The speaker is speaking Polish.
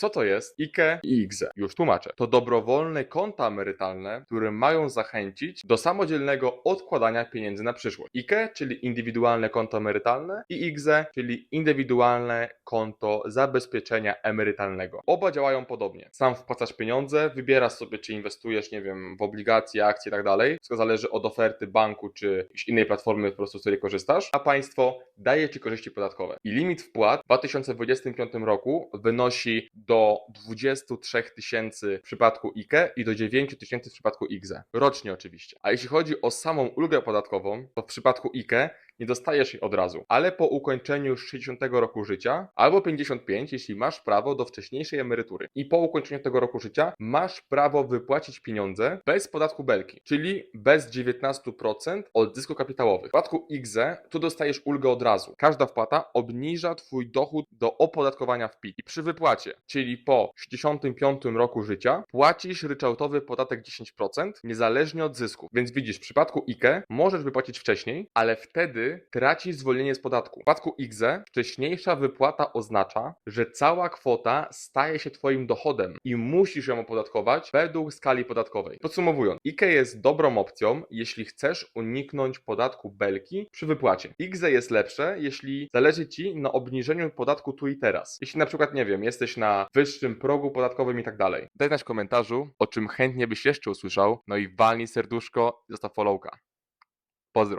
Co to jest IKE i IGZE? Już tłumaczę. To dobrowolne konta emerytalne, które mają zachęcić do samodzielnego odkładania pieniędzy na przyszłość. IKE, czyli indywidualne konto emerytalne i IGZE, czyli indywidualne konto zabezpieczenia emerytalnego. Oba działają podobnie. Sam wpłacasz pieniądze, wybierasz sobie, czy inwestujesz, nie wiem, w obligacje, akcje i tak dalej. Wszystko zależy od oferty banku, czy jakiejś innej platformy, po prostu z której korzystasz, a państwo daje ci korzyści podatkowe. I limit wpłat w 2025 roku wynosi do 23 tysięcy w przypadku IKE i do 9 tysięcy w przypadku IGZE. Rocznie oczywiście. A jeśli chodzi o samą ulgę podatkową, to w przypadku IKE nie dostajesz jej od razu, ale po ukończeniu 60 roku życia albo 55, jeśli masz prawo do wcześniejszej emerytury. I po ukończeniu tego roku życia masz prawo wypłacić pieniądze bez podatku belki, czyli bez 19% od zysku kapitałowych. W przypadku IGZE tu dostajesz ulgę od razu. Każda wpłata obniża twój dochód do opodatkowania w PIT. I przy wypłacie, czyli po 65 roku życia, płacisz ryczałtowy podatek 10% niezależnie od zysku. Więc widzisz, w przypadku IKE możesz wypłacić wcześniej, ale wtedy tracisz zwolnienie z podatku. W przypadku IGZE wcześniejsza wypłata oznacza, że cała kwota staje się twoim dochodem i musisz ją opodatkować według skali podatkowej. Podsumowując, IKE jest dobrą opcją, jeśli chcesz uniknąć podatku belki przy wypłacie. IGZE jest lepsze, jeśli zależy ci na obniżeniu podatku tu i teraz. Jeśli na przykład, nie wiem, jesteś na wyższym progu podatkowym i tak dalej. Daj znać w komentarzu, o czym chętnie byś jeszcze usłyszał, no i walnij serduszko i zostaw followka. Pozdro.